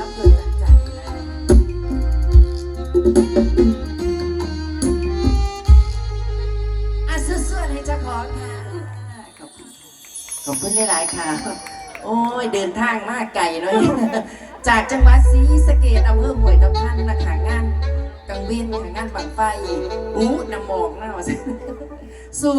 รับเงินจากใจแล้ว อะเสื้อเสื้อให้เจ้าของค่ะ ขอบคุณค่ะขอบคุณหลายๆค่ะ โอ้ย เดินทางมากไกลเนาะ จากจังหวัดศรีสะเกษอำเภอห้วยน้ำพันนะคะงานกังเวนค่ะงานบังไฟอู้น้ำหมอกนะว่าซั่นสู้